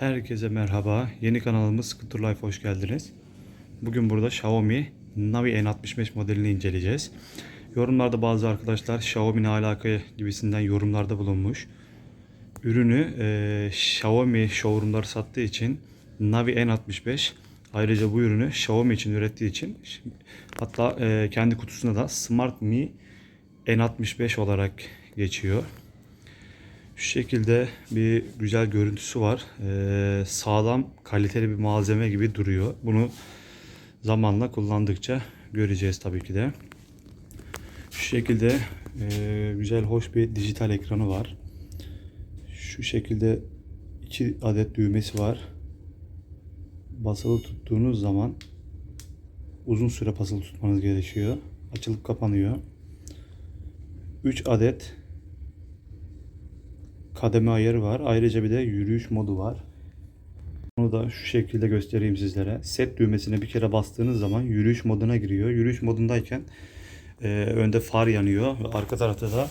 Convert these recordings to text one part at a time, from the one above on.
Herkese merhaba. Yeni kanalımız Scooter Life hoş geldiniz. Bugün burada Xiaomi Navi N65 modelini inceleyeceğiz. Yorumlarda bazı arkadaşlar Xiaomi ne alaka gibisinden yorumlarda bulunmuş. Ürünü e, Xiaomi showroomları sattığı için Navi N65 ayrıca bu ürünü Xiaomi için ürettiği için hatta e, kendi kutusunda da Smart Mi N65 olarak geçiyor. Şu şekilde bir güzel görüntüsü var. Ee, sağlam, kaliteli bir malzeme gibi duruyor. Bunu zamanla kullandıkça göreceğiz tabii ki de. Şu şekilde e, güzel, hoş bir dijital ekranı var. Şu şekilde iki adet düğmesi var. Basılı tuttuğunuz zaman uzun süre basılı tutmanız gerekiyor. Açılıp kapanıyor. 3 adet kademe ayarı var. Ayrıca bir de yürüyüş modu var. Bunu da şu şekilde göstereyim sizlere. Set düğmesine bir kere bastığınız zaman yürüyüş moduna giriyor. Yürüyüş modundayken e, önde far yanıyor ve arka tarafta da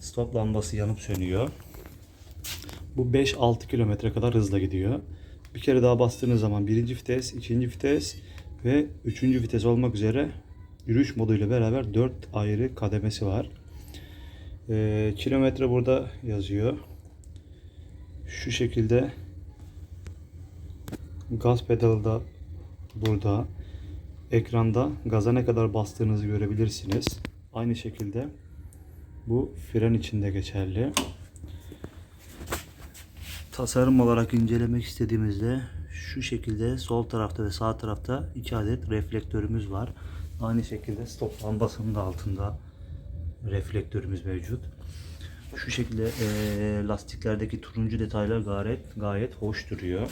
stop lambası yanıp sönüyor. Bu 5-6 kilometre kadar hızla gidiyor. Bir kere daha bastığınız zaman birinci vites, ikinci vites ve üçüncü vites olmak üzere yürüyüş moduyla beraber 4 ayrı kademesi var. Ee, kilometre burada yazıyor. Şu şekilde gaz pedalı da burada. Ekranda gaza ne kadar bastığınızı görebilirsiniz. Aynı şekilde bu fren için de geçerli. Tasarım olarak incelemek istediğimizde şu şekilde sol tarafta ve sağ tarafta iki adet reflektörümüz var. Aynı şekilde stop lambasının da altında reflektörümüz mevcut. Şu şekilde eee, lastiklerdeki turuncu detaylar gayet gayet hoş duruyor.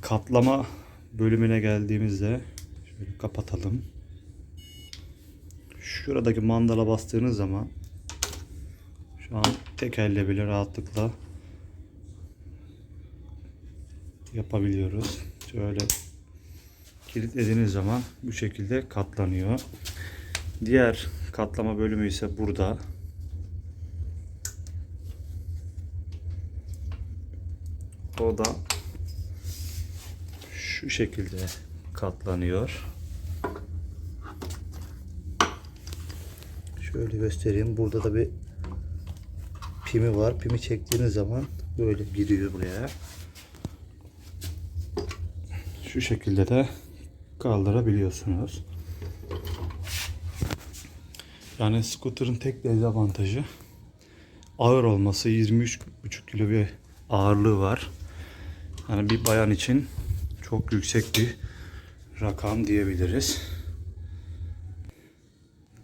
Katlama bölümüne geldiğimizde şöyle kapatalım. Şuradaki mandala bastığınız zaman şu an tek elle bile rahatlıkla yapabiliyoruz. Şöyle kilitlediğiniz zaman bu şekilde katlanıyor. Diğer katlama bölümü ise burada. O da şu şekilde katlanıyor. Şöyle göstereyim. Burada da bir pimi var. Pimi çektiğiniz zaman böyle giriyor buraya. Şu şekilde de kaldırabiliyorsunuz. Yani scooter'ın tek dezavantajı ağır olması 23,5 kilo bir ağırlığı var. Yani bir bayan için çok yüksek bir rakam diyebiliriz.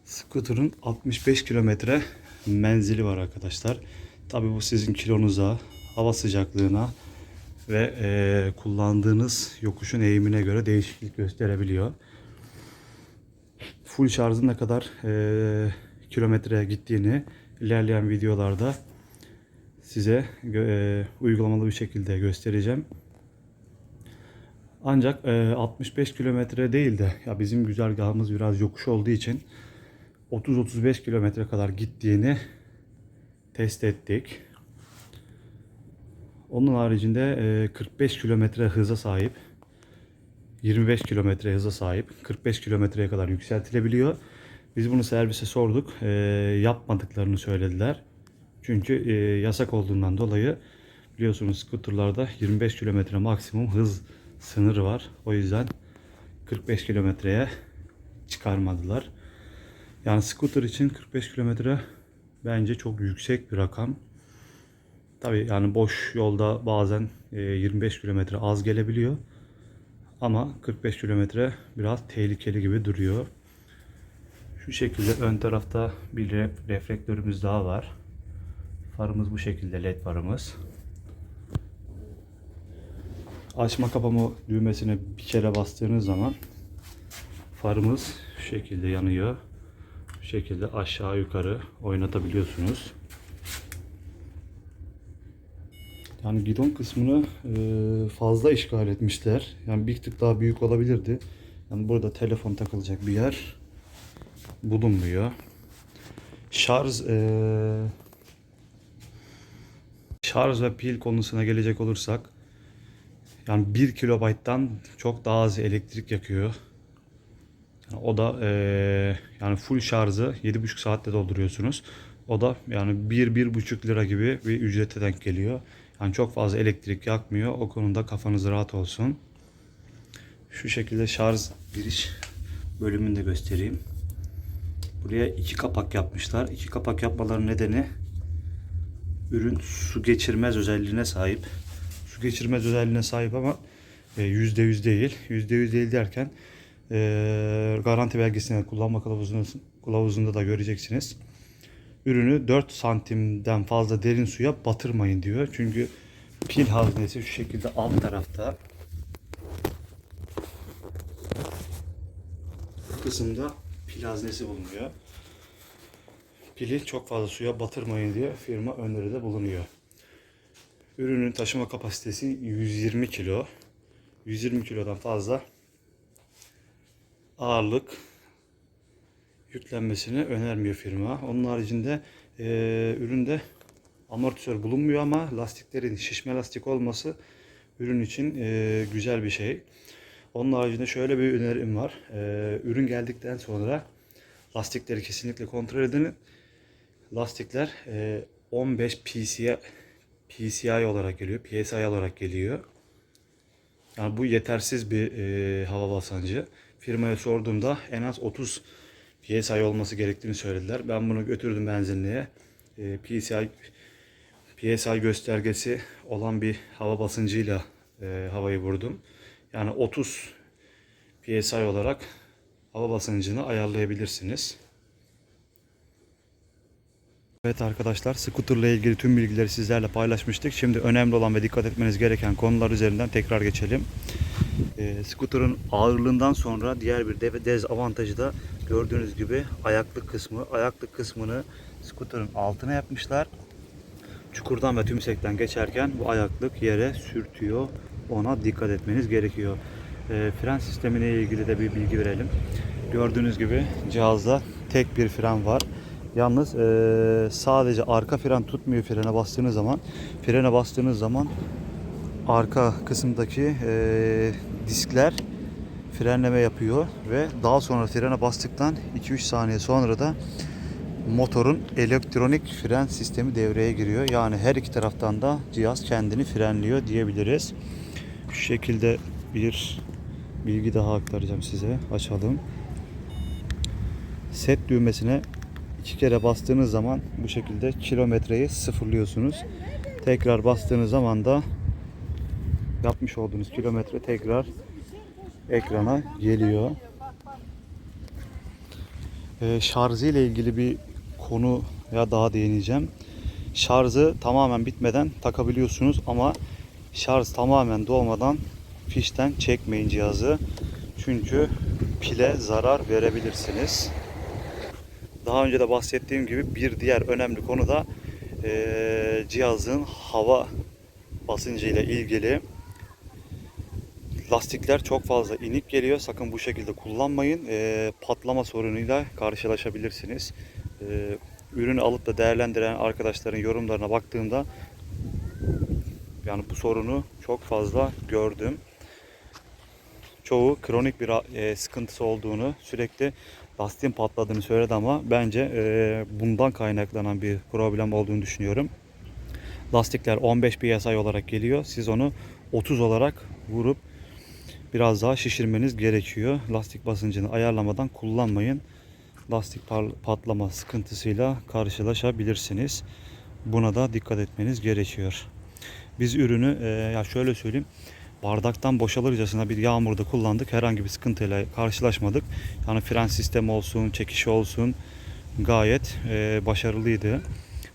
Scooter'ın 65 kilometre menzili var arkadaşlar. Tabi bu sizin kilonuza, hava sıcaklığına ve eee, kullandığınız yokuşun eğimine göre değişiklik gösterebiliyor full şarjın ne kadar e, kilometreye gittiğini ilerleyen videolarda size e, uygulamalı bir şekilde göstereceğim. Ancak e, 65 kilometre değil de ya bizim güzergahımız biraz yokuş olduğu için 30-35 kilometre kadar gittiğini test ettik. Onun haricinde e, 45 kilometre hıza sahip 25 kilometre hıza sahip 45 kilometreye kadar yükseltilebiliyor. Biz bunu servise sorduk. E, yapmadıklarını söylediler. Çünkü e, yasak olduğundan dolayı biliyorsunuz skuterlarda 25 kilometre maksimum hız sınırı var. O yüzden 45 kilometreye çıkarmadılar. Yani scooter için 45 kilometre bence çok yüksek bir rakam. Tabi yani boş yolda bazen e, 25 kilometre az gelebiliyor. Ama 45 kilometre biraz tehlikeli gibi duruyor. Şu şekilde ön tarafta bir ref- reflektörümüz daha var. Farımız bu şekilde led farımız. Açma kapama düğmesine bir kere bastığınız zaman farımız şu şekilde yanıyor. Bu şekilde aşağı yukarı oynatabiliyorsunuz. Yani gidon kısmını e, fazla işgal etmişler. Yani bir tık daha büyük olabilirdi. Yani burada telefon takılacak bir yer bulunmuyor. Şarj e, Şarj ve pil konusuna gelecek olursak yani 1 kilobayttan çok daha az elektrik yakıyor. Yani o da eee, yani full şarjı 7,5 saatte dolduruyorsunuz. O da yani 1-1,5 lira gibi bir ücrete denk geliyor. Yani çok fazla elektrik yakmıyor. O konuda kafanız rahat olsun. Şu şekilde şarj giriş bölümünü de göstereyim. Buraya iki kapak yapmışlar. İki kapak yapmaların nedeni ürün su geçirmez özelliğine sahip. Su geçirmez özelliğine sahip ama e, yüzde yüz değil. Yüzde yüz değil derken e, garanti belgesini kullanma kılavuzunda, kılavuzunda da göreceksiniz. Ürünü 4 santimden fazla derin suya batırmayın diyor. Çünkü pil haznesi şu şekilde alt tarafta. Kısımda pil haznesi bulunuyor. Pili çok fazla suya batırmayın diye firma öneride bulunuyor. Ürünün taşıma kapasitesi 120 kilo. 120 kilodan fazla ağırlık yüklenmesini önermiyor firma. Onun haricinde e, üründe amortisör bulunmuyor ama lastiklerin şişme lastik olması ürün için e, güzel bir şey. Onun haricinde şöyle bir önerim var. E, ürün geldikten sonra lastikleri kesinlikle kontrol edin. Lastikler e, 15 PCI, PCI olarak geliyor, PSI olarak geliyor. Yani bu yetersiz bir e, hava basancı. Firmaya sorduğumda en az 30 PSI olması gerektiğini söylediler. Ben bunu götürdüm benzinliğe. E, PSI PSI göstergesi olan bir hava basıncıyla e, havayı vurdum. Yani 30 PSI olarak hava basıncını ayarlayabilirsiniz. Evet arkadaşlar, scooterla ilgili tüm bilgileri sizlerle paylaşmıştık. Şimdi önemli olan ve dikkat etmeniz gereken konular üzerinden tekrar geçelim. E, scooter'ın ağırlığından sonra diğer bir de- dezavantajı da gördüğünüz gibi ayaklık kısmı. Ayaklık kısmını scooter'ın altına yapmışlar. Çukurdan ve tümsekten geçerken bu ayaklık yere sürtüyor. Ona dikkat etmeniz gerekiyor. E, fren sistemine ilgili de bir bilgi verelim. Gördüğünüz gibi cihazda tek bir fren var. Yalnız e, sadece arka fren tutmuyor frene bastığınız zaman. Frene bastığınız zaman arka kısımdaki e, diskler frenleme yapıyor ve daha sonra frene bastıktan 2-3 saniye sonra da motorun elektronik fren sistemi devreye giriyor. Yani her iki taraftan da cihaz kendini frenliyor diyebiliriz. Şu şekilde bir bilgi daha aktaracağım size. Açalım. Set düğmesine iki kere bastığınız zaman bu şekilde kilometreyi sıfırlıyorsunuz. Tekrar bastığınız zaman da yapmış olduğunuz kilometre tekrar ekrana geliyor. Ee, şarjı ile ilgili bir konuya daha değineceğim. Şarjı tamamen bitmeden takabiliyorsunuz ama şarj tamamen dolmadan fişten çekmeyin cihazı. Çünkü pile zarar verebilirsiniz. Daha önce de bahsettiğim gibi bir diğer önemli konu da eee, cihazın hava basıncı ile ilgili. Lastikler çok fazla inik geliyor. Sakın bu şekilde kullanmayın. Eee, patlama sorunuyla karşılaşabilirsiniz. Eee, ürünü alıp da değerlendiren arkadaşların yorumlarına baktığımda yani bu sorunu çok fazla gördüm. Çoğu kronik bir e, sıkıntısı olduğunu, sürekli lastiğin patladığını söyledi ama bence e, bundan kaynaklanan bir problem olduğunu düşünüyorum. Lastikler 15 PSI olarak geliyor. Siz onu 30 olarak vurup biraz daha şişirmeniz gerekiyor. Lastik basıncını ayarlamadan kullanmayın. Lastik patlama sıkıntısıyla karşılaşabilirsiniz. Buna da dikkat etmeniz gerekiyor. Biz ürünü e, ya şöyle söyleyeyim bardaktan boşalırcasına bir yağmurda kullandık. Herhangi bir sıkıntıyla karşılaşmadık. Yani fren sistemi olsun, çekişi olsun gayet e, başarılıydı.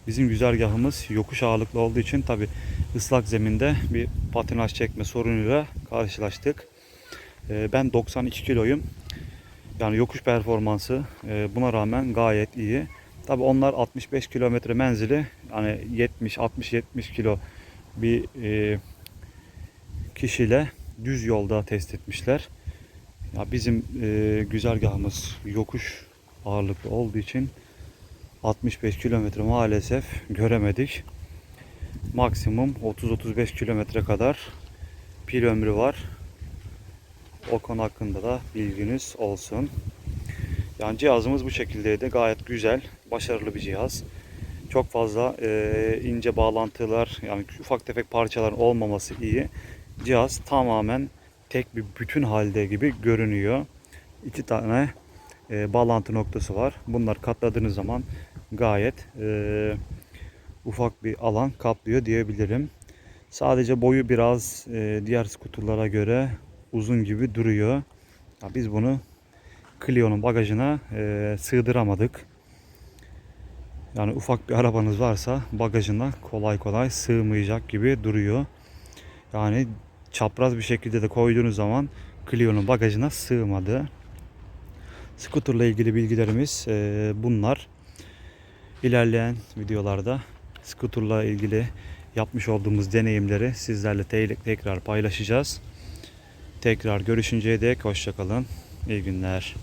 Bizim güzergahımız yokuş ağırlıklı olduğu için tabi ıslak zeminde bir patinaj çekme sorunuyla karşılaştık. E, ben 92 kiloyum. Yani yokuş performansı e, buna rağmen gayet iyi. Tabi onlar 65 kilometre menzili yani 70 60 70 kilo bir e, kişiyle düz yolda test etmişler. Ya bizim e, güzergahımız yokuş ağırlıklı olduğu için 65 kilometre maalesef göremedik. maksimum 30-35 kilometre kadar pil ömrü var. O konu hakkında da bilginiz olsun. Yani cihazımız bu şekildeydi. Gayet güzel, başarılı bir cihaz. Çok fazla e, ince bağlantılar, yani ufak tefek parçaların olmaması iyi. Cihaz tamamen tek bir bütün halde gibi görünüyor. İki tane e, bağlantı noktası var. Bunlar katladığınız zaman gayet e, ufak bir alan kaplıyor diyebilirim. Sadece boyu biraz e, diğer skuterlara göre uzun gibi duruyor. Ya biz bunu Clio'nun bagajına e, sığdıramadık. Yani ufak bir arabanız varsa bagajına kolay kolay sığmayacak gibi duruyor. Yani çapraz bir şekilde de koyduğunuz zaman Clio'nun bagajına sığmadı. Scooter'la ilgili bilgilerimiz e, bunlar. İlerleyen videolarda scooter'la ilgili yapmış olduğumuz deneyimleri sizlerle te- tekrar paylaşacağız. Tekrar görüşünceye dek hoşçakalın. İyi günler.